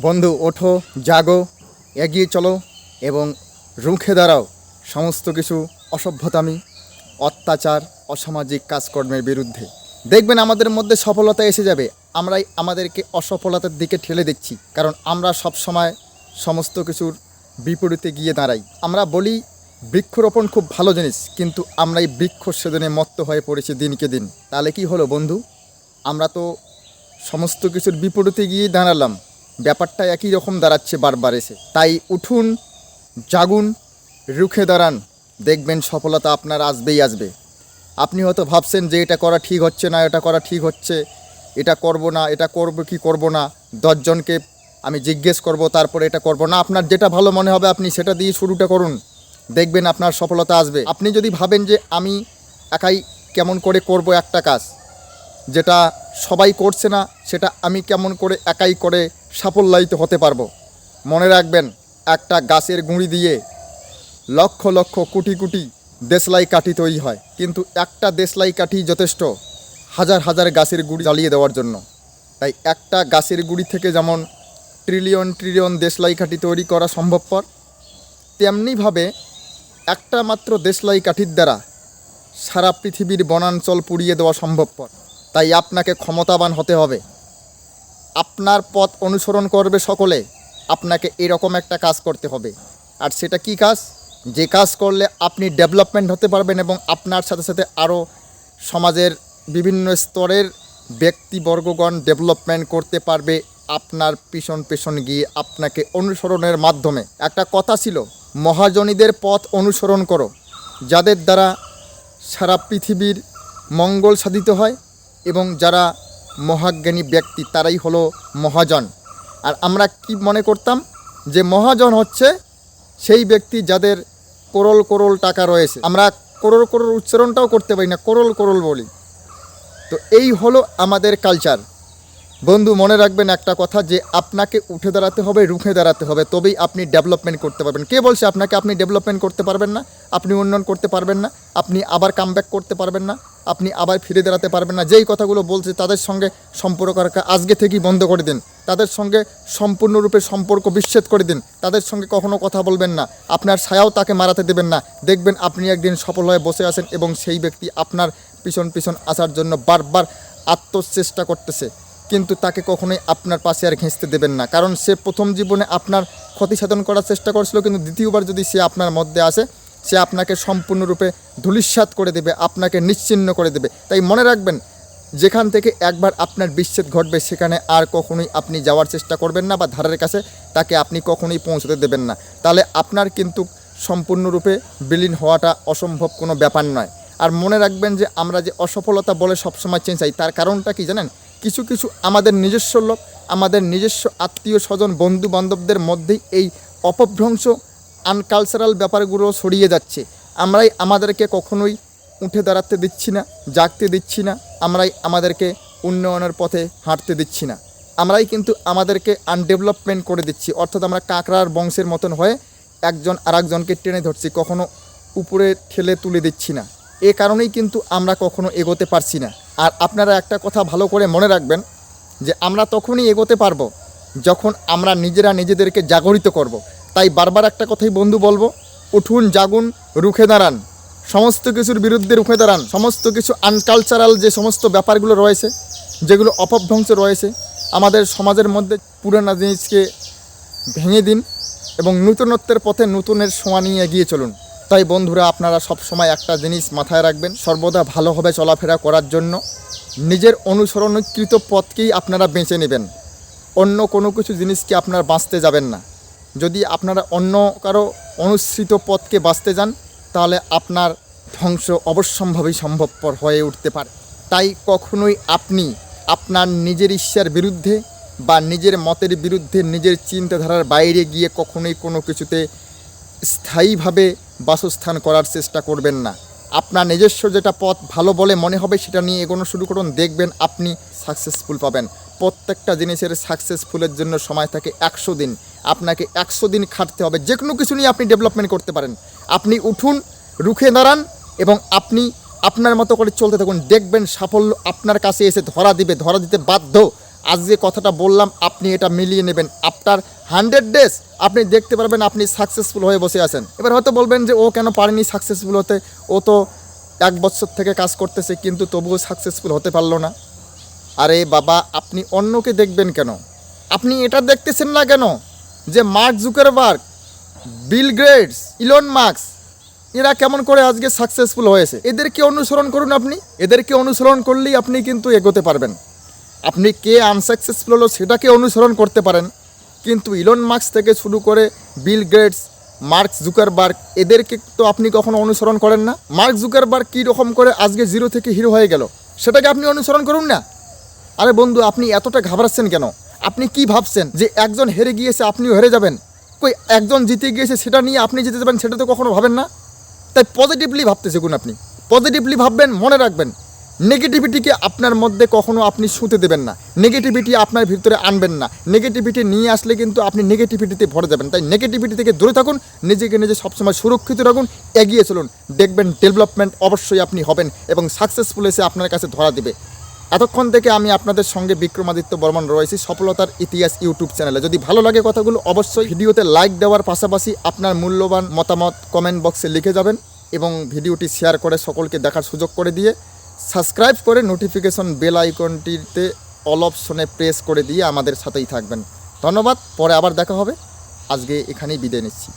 বন্ধু, ওঠো, জাগো, এগিয়ে চলো এবং রুখে দাঁড়াও। সমস্ত কিছু অসভ্যতামি, অত্যাচার, অসামাজিক কাজকর্মের বিরুদ্ধে। দেখবেন আমাদের মধ্যে সফলতা এসে যাবে। আমরাই আমাদেরকে অসফলতার দিকে ঠেলে দিচ্ছি। কারণ আমরা সব সময় সমস্ত কিছুর বিপরীতে গিয়ে দাঁড়াই। আমরা বলি, বৃক্ষরোপণ খুব ভালো জিনিস, কিন্তু আমরা এই বৃক্ষ সেদনে মত্ত হয়ে পড়েছি দিনকে দিন। তাহলে কি হলো বন্ধু? আমরা তো সমস্ত কিছুর বিপরীতে গিয়ে দাঁড়ালাম। ব্যাপারটা একই রকম দাঁড়াচ্ছে বারবার এসে। তাই উঠুন, জাগুন, রুখে দাঁড়ান। দেখবেন সফলতা আপনার আসবেই আসবে। আপনি হয়তো ভাবছেন যে এটা করা ঠিক হচ্ছে না, এটা করা ঠিক হচ্ছে, এটা করব না, এটা করব কি করব না, দশজনকে আমি জিজ্ঞেস করব, তারপরে এটা করব না। আপনার যেটা ভালো মনে হবে আপনি সেটা দিয়ে শুরুটা করুন। দেখবেন আপনার সফলতা আসবে। আপনি যদি ভাবেন যে আমি একাই কেমন করে করব একটা কাজ, যেটা সবাই করছে না, সেটা আমি কেমন করে একাই করে সাফল্যায়িত হতে পারব। মনে রাখবেন, একটা গাছের গুঁড়ি দিয়ে লক্ষ লক্ষ কোটি কোটি দেশলাই কাঠি তৈরি হয়। কিন্তু একটা দেশলাই কাঠি যথেষ্ট হাজার হাজার গাছের গুঁড়ি জ্বালিয়ে দেওয়ার জন্য। তাই একটা গাছের গুঁড়ি থেকে যেমন ট্রিলিয়ন ট্রিলিয়ন দেশলাই কাঠি তৈরি করা সম্ভবপর, তেমনিভাবে একটা মাত্র দেশলাই কাঠির দ্বারা সারা পৃথিবীর বনাঞ্চল পুড়িয়ে দেওয়া সম্ভবপর। তাই আপনাকে ক্ষমতাবান হতে হবে। আপনার পথ অনুসরণ করবে সকলে, আপনাকে এরকম একটা কাজ করতে হবে। আর সেটা কি কাজ? যে কাজ করলে আপনি ডেভেলপমেন্ট হতে পারবেন এবং আপনার সাথে সাথে আরও সমাজের বিভিন্ন স্তরের ব্যক্তিবর্গগণ ডেভেলপমেন্ট করতে পারবে আপনার পিছন পেছন গিয়ে আপনাকে অনুসরণের মাধ্যমে। একটা কথা ছিল, মহাজনীদের পথ অনুসরণ করো, যাদের দ্বারা সারা পৃথিবীর মঙ্গল সাধিত হয় এবং যারা মহাজ্ঞানী ব্যক্তি, তারাই হলো মহাজন। আর আমরা কি মনে করতাম যে মহাজন হচ্ছে সেই ব্যক্তি যাদের করোল করোল টাকা রয়েছে। আমরা করোল করোল উচ্চারণটাও করতে পারি না, করোল করোল বলি। তো এই হলো আমাদের কালচার বন্ধু, মনে রাখবেন একটা কথা যে আপনাকে উঠে দাঁড়াতে হবে, রুখে দাঁড়াতে হবে, তবেই আপনি ডেভেলপমেন্ট করতে পারবেন। কে বলছে আপনাকে আপনি ডেভেলপমেন্ট করতে পারবেন না? আপনি উন্নয়ন করতে পারবেন না, আপনি আবার কামব্যাক করতে পারবেন না, আপনি আবার ফিরে দাঁড়াতে পারবেন না। যেই কথাগুলো বলছে, তাদের সঙ্গে সম্পর্ক রাখা, আজকে থেকেই বন্ধ করে দিন। তাদের সঙ্গে সম্পূর্ণরূপে সম্পর্ক বিচ্ছেদ করে দিন। তাদের সঙ্গে কখনো কথা বলবেন না। আপনার ছায়াও তাকে মারাতে দেবেন না। দেখবেন আপনি একদিন সফল হয়ে বসে আছেন এবং সেই ব্যক্তি আপনার পিছন পিছন আসার জন্য বারবার আত্মচেষ্টা করতেছে। কিন্তু তাকে কখনোই আপনার পাশে আর ঘেঁচতে দেবেন না। কারণ সে প্রথম জীবনে আপনার ক্ষতি সাধন করার চেষ্টা করেছিল, কিন্তু দ্বিতীয়বার যদি সে আপনার মধ্যে আসে, সে আপনাকে সম্পূর্ণরূপে ধূলিসাৎ করে দেবে, আপনাকে নিশ্চিহ্ন করে দেবে। তাই মনে রাখবেন, যেখান থেকে একবার আপনার বিচ্ছেদ ঘটবে, সেখানে আর কখনোই আপনি যাওয়ার চেষ্টা করবেন না বা ধারের কাছে তাকে আপনি কখনোই পৌঁছতে দেবেন না। তাহলে আপনার কিন্তু সম্পূর্ণরূপে বিলীন হওয়াটা অসম্ভব কোনো ব্যাপার নয়। আর মনে রাখবেন যে আমরা যে অসফলতা বলে সবসময় চেঞ্জ চাই তার কারণটা কি জানেন? কিছু কিছু আমাদের নিজস্ব লোক, আমাদের নিজস্ব আত্মীয় স্বজন, বন্ধু বান্ধবদের মধ্যেই এই অপভ্রংশ আনকালচারাল ব্যাপারগুলো ছড়িয়ে যাচ্ছে। আমরাই আমাদেরকে কখনোই উঠে দাঁড়াতে দিচ্ছি না, জাগতে দিচ্ছি না, আমরাই আমাদেরকে উন্নয়নের পথে হাঁটতে দিচ্ছি না। আমরাই কিন্তু আমাদেরকে আনডেভেলপমেন্ট করে দিচ্ছি। অর্থাৎ আমরা কাঁকড়ার বংশের মতন হয়ে একজন আরেকজনকে টেনে ধরছি, কখনো উপরে ঠেলে তুলে দিচ্ছি না। এ কারণেই কিন্তু আমরা কখনো এগোতে পারছি না। আর আপনারা একটা কথা ভালো করে মনে রাখবেন যে আমরা তখনই এগোতে পারব যখন আমরা নিজেরা নিজেদেরকে জাগরিত করব। তাই বারবার একটা কথাই বন্ধু বলব, উঠুন, জাগুন, রুখে দাঁড়ান। সমস্ত কিছুর বিরুদ্ধে রুখে দাঁড়ান। সমস্ত কিছু আনকালচারাল যে সমস্ত ব্যাপারগুলো রয়েছে, যেগুলো অপভ্রংশ রয়েছে, আমাদের সমাজের মধ্যে পুরানো জিনিসকে ভেঙে দিন এবং নূতনত্বের পথে নতুনের সোঁয়া নিয়ে এগিয়ে চলুন। তাই বন্ধুরা আপনারা সব সময় একটা জিনিস মাথায় রাখবেন, সর্বদা ভালোভাবে চলাফেরা করার জন্য। নিজের অনুসরণকৃত পথকেই আপনারা বেঁচে নেবেন। অন্য কোনো কিছু জিনিসকে আপনারা বাঁচতে যাবেন না। যদি আপনারা অন্য কারও অনুসৃত পথকে বাঁচতে যান, তাহলে আপনার ধ্বংস অবশ্যম্ভাবী সম্ভবপর হয়ে উঠতে পারে। তাই কখনোই আপনি আপনার নিজের ইচ্ছার বিরুদ্ধে বা নিজের মতের বিরুদ্ধে নিজের চিন্তাধারার বাইরে গিয়ে কখনোই কোনো কিছুতে স্থায়ীভাবে বাসস্থান করার চেষ্টা করবেন না। আপনার নিজস্ব যেটা পথ ভালো বলে মনে হবে সেটা নিয়ে এগোনো শুরু করুন, দেখবেন আপনি সাকসেসফুল পাবেন। প্রত্যেকটা জিনিসের সাকসেসফুলের জন্য সময় থাকে একশো দিন। আপনাকে একশো দিন খাটতে হবে যে কোনো কিছু নিয়ে আপনি ডেভেলপমেন্ট করতে পারেন। আপনি উঠুন, রুখে দাঁড়ান এবং আপনি আপনার মতো করে চলতে থাকুন। দেখবেন সাফল্য আপনার কাছে এসে ধরা দিবে, ধরা দিতে বাধ্য। আজ যে কথাটা বললাম, আপনি এটা মিলিয়ে নেবেন। আফটার হান্ড্রেড ডেজ আপনি দেখতে পারবেন আপনি সাকসেসফুল হয়ে বসে আছেন। এবার হয়তো বলবেন যে, ও কেন পারেনি সাকসেসফুল হতে? ও তো এক বছর থেকে কাজ করতেছে, কিন্তু তবুও সাকসেসফুল হতে পারল না। আরে বাবা, আপনি অন্যকে দেখবেন কেন? আপনি এটা দেখতেছেন না কেন? যে Mark Zuckerberg, Bill Gates Elon Musk এরা কেমন করে আজকে সাকসেসফুল হয়েছে? এদেরকে অনুসরণ করুন আপনি। এদেরকে অনুসরণ করলেই আপনি কিন্তু এগোতে পারবেন। আপনি কে আনসাকসেসফুল হলো সেটাকে অনুসরণ করতে পারেন। কিন্তু ইলন মার্কস থেকে শুরু করে বিল গ্রেটস মার্ক জুকারবার্গ এদেরকে তো আপনি কখনো অনুসরণ করেন না। মার্ক জুকারবার্গ কী রকম করে আজকে জিরো থেকে হিরো হয়ে গেল? সেটাকে আপনি অনুসরণ করুন না। আরে বন্ধু, আপনি এতটা ঘাবড়াচ্ছেন কেন? আপনি কি ভাবছেন যে একজন হেরে গিয়েছে আপনিও হেরে যাবেন? কই, একজন জিতে গিয়েছে সেটা নিয়ে আপনি জিতে যাবেন সেটা তো কখনো ভাবেন না? তাই পজিটিভলি ভাবতে শিখুন আপনি। পজিটিভলি ভাববেন, মনে রাখবেন। নেগেটিভিটিকে আপনার মধ্যে কখনো আপনি শুতে দেবেন না। নেগেটিভিটি আপনার ভিতরে আনবেন না। নেগেটিভিটি নিয়ে আসলে কিন্তু আপনি নেগেটিভিটিতে ভরে যাবেন। তাই নেগেটিভিটি থেকে দূরে থাকুন, নিজেকে নিজে সবসময় সুরক্ষিত রাখুন, এগিয়ে চলুন। দেখবেন ডেভেলপমেন্ট অবশ্যই আপনি হবেন এবং সাকসেসফুল এসে আপনার কাছে ধরা দেবে। এতক্ষণ থেকে আমি আপনাদের সঙ্গে বিক্রমাদিত্য বর্মন রয়েছি সফলতার ইতিহাস ইউটিউব চ্যানেলে। যদি ভালো লাগে কথাগুলো, অবশ্যই ভিডিওতে লাইক দেওয়ার পাশাপাশি আপনার মূল্যবান মতামত কমেন্ট বক্সে লিখে যাবেন এবং ভিডিওটি শেয়ার করে সকলকে দেখার সুযোগ করে দিয়ে সাবস্ক্রাইব করে নোটিফিকেশন বেল আইকনটিতে অল অপশনে প্রেস করে দিয়ে আমাদের সাথেই থাকবেন। ধন্যবাদ, পরে আবার দেখা হবে। আজকে এখানেই বিদায় নিচ্ছি।